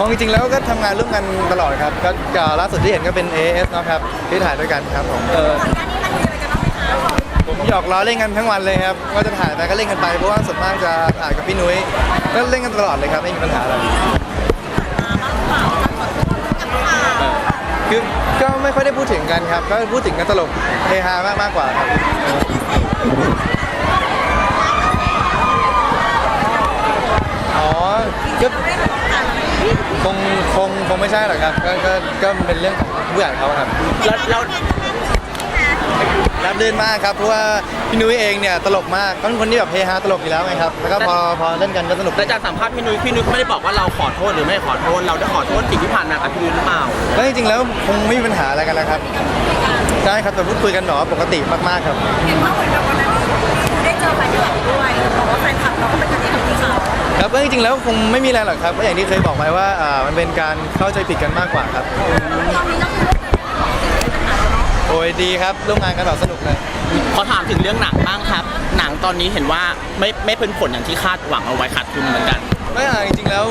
มองจริงๆแล้วก็ทำงานร่วมกันตลอดครับก็ก็ล่าสุดที่เห็นก็เป็น AS เนาะครับที่ถ่ายด้วยกันครับผมเออก่อนหน้านี้มันมีอะไรกันบ้างไหมคะผมหยอกล้อเล่นกันทั้งวันเลยครับว่าจะถ่ายไปก็เล่นกันไปเพราะว่าส่วนมากจะถ่ายกับพี่นุ้ยก็เล่นกันตลอดเลยครับไม่มีปัญหาอะไรคือก็ไม่ค่อยได้พูดถึงกันครับก็พูดถึงกันตลกเฮฮามากมากกว่าครับอ๋อก็คงคง คงไม่ใช่หรอกครับก็ก็ก็เป็นเรื่องของผู้ใหญ่เขาครับแล้วแล้วรับลื่นมากครับเพราะว่าพี่นุ้ยเองเนี่ยตลกมากเขาเป็นคนที่แบบเฮฮาตลกอยู่แล้วไงครับแล้วก็พอพอเล่นกันก็สนุกแต่จากสัมภาษณ์พี่นุ้ยพี่นุ้ยเขาไม่ได้บอกว่าเราขอโทษหรือไม่ขอโทษเราได้ขอโทษสิ่งที่ผ่านมากับพี่นุ้ยหรือเปล่าแล้วจริงๆแล้วคงไม่มีปัญหาอะไรกันแล้วครับใช่ครับแต่พูดคุยกันหนอปกติมากๆครับเห็นว่าเหมือนกับวันนั้นได้เจอแฟนคลับด้วยบอกว่าแฟนคลับเราก็เป็นกันเองกับพี่เขา ครับก็จริงๆแล้วคงไม่มีอะไรหรอกครับก็อย่างที่เคยบอกไปว่าอ่ามันเป็นการเข้าใจผิดกันมากกว่าครับตอนนี้ก็คือโอ้ยดีครับร่วมงานกันแบบสนุกเลย ขอถามถึงเรื่องหนังบ้างครับ หนังตอนนี้เห็นว่าไม่ไม่เป็นผลอย่างที่คาดหวังเอาไว้ขาดทุนเหมือนกัน ไม่อะจริงๆแล้ว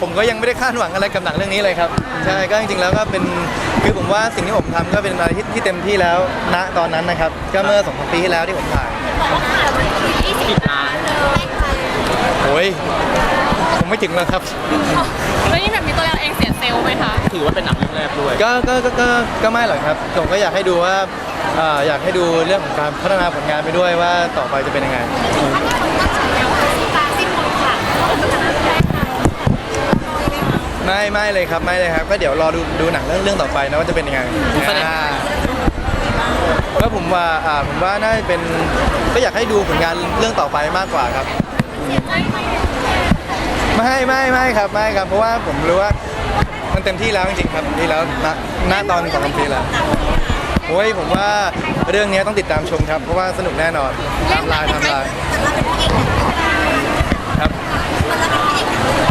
ผมก็ยังไม่ได้คาดหวังอะไรกับหนังเรื่องนี้เลยครับใช่ก็จริงๆแล้วก็เป็นคือผมว่าสิ่งที่ผมทำก็เป็นอะไรที่ที่เต็มที่แล้วณตอนนั้นนะครับ ก็เมื่อสองสามปีที่แล้วที่ผมถ่าย ปิดร้านโอ้ ยผมไม่ถึงแล้วครับ แล้วยิ่งแบบมีตัวเราเองเสียเซลล์ไหมคะ ถือว่าเป็นหนังเรื่องแรกด้วย ก็ก็ก็ก็ก็ไม่หรอกครับผมก็อยากให้ดูว่าอ่าอยากให้ดูเรื่องของการพัฒนาผลงานไปด้วยว่าต่อไปจะเป็นยังไง ไม่ไม่เลยครับไม่เลยครับ ก็เดี๋ยวรอดูดูหนังเรื่องเรื่องต่อไปนะว่าจะเป็นยังไงแสดง อ่าก็ผมว่าอ่าผมว่าน่าจะเป็นก็อยากให้ดูผลงานเรื่องต่อไปมากกว่าครับ ไม่ไม่ไม่ครับไม่ครับ เพราะว่าผมรู้ว่ามันเต็มที่แล้วจริงๆครับเต็มที่แล้วณณตอนของเต็มที่แล้วโอ้ยผมว่าเรื่องนี้ต้องติดตามชมครับ เพราะว่าสนุกแน่นอนตามลายตามลายครับ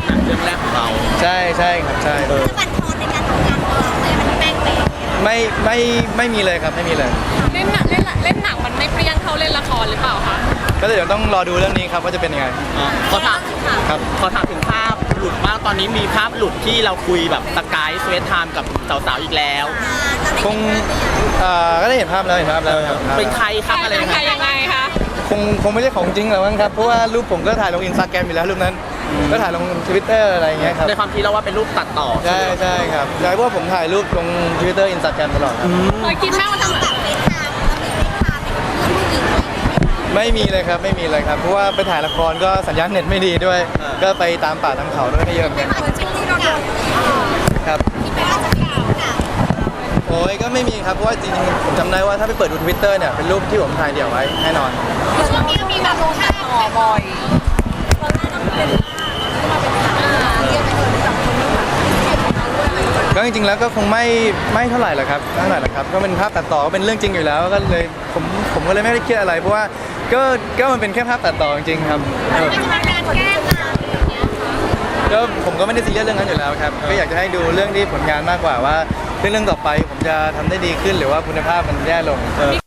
หนังเรื่องแรกของเราใช่ใช่ครับใช่บันทอนในการทำงานของเราเลยมันแป้งเป๊ะไม่ไม่ไม่มีเลยครับไม่มีเลยเล่นหนังเล่นหนังเล่นหนังมันไม่เปรี้ยงเท่าเล่นละครหรือเปล่าคะ ก็เดี๋ยวต้องรอดูเรื่องนี้ครับว่าจะเป็นยังไงอะขอถามครับ ขอถามถึงภาพหลุดบ้างตอนนี้มีภาพหลุดที่เราคุยแบบสกายสเวทไทม์กับสาวๆอีกแล้ว คงเอ่อก็ได้เห็นภาพแล้วเห็นภาพแล้วครับเป็นใครครับอะไรเป็นยังใคไงรยังไงคะคงคงไม่ใช่ของจริงหรอกมั้งครับ เพราะว่ารูปผมก็ถ่ายลงอินสตาแกรมอยู่แล้วรูปนั้น ก็ถ่ายลงทวิตเตอร์อะไรอย่างเงี้ยครับ ในความคิดเราว่าเป็นรูปตัดต่อใช่ใช่ครับใช่เพราะว่าผมถ่ายรูปลงทวิตเตอร์อินสตาแกรมตลอดครับ เคยคิดมากว่าทำแบบ ไม่มีเลยครับไม่มีเลยครับเพราะว่าไปถ่ายละครก็สัญญาณเน็ตไม่ดีด้วย ก็ไปตามป่าตามเขาด้วยก็เยอะเหมือนกันเหมือนช่วงที่เราโดนครับที่แปลว่าจะเป็นข่าวค่ะโอ้ยก็ไม่มีครับเพราะว่าจริงๆผมจำได้ว่าถ้าไปเปิดดูทวิตเตอร์เนี่ยเป็นรูปที่ผมถ่ายเดี่ยวไว้แน่นอนช่วงนี้มีแบบลงภาพต่อบ่อยตอนแรกต้องเป็นเรียกไปเลยสองคนนี้ค่ะก็จริงๆแล้วก็คงไม่ไม่เท่าไหร่หรอกครับไม่เท่าไหร่หรอกครับก็เป็นภาพตัดต่อก็เป็นเรื่องจริงอยู่แล้วก็เลยผมผมก็เลยไม่ได้เครียดอะไรเพราะว่า ก็ก็มันเป็นแค่ภาพตัดต่อจริงๆครับเออเป็นการแก้มาอย่างเงี้ยค่ะก็ผมก็ไม่ได้ซีเรียสเรื่องนั้นอยู่แล้วครับก็อยากจะให้ดูเรื่องที่ผลงานมากกว่าว่าเรื่องเรื่องต่อไปผมจะทำได้ดีขึ้นหรือว่าคุณภาพมันแย่ลงเออ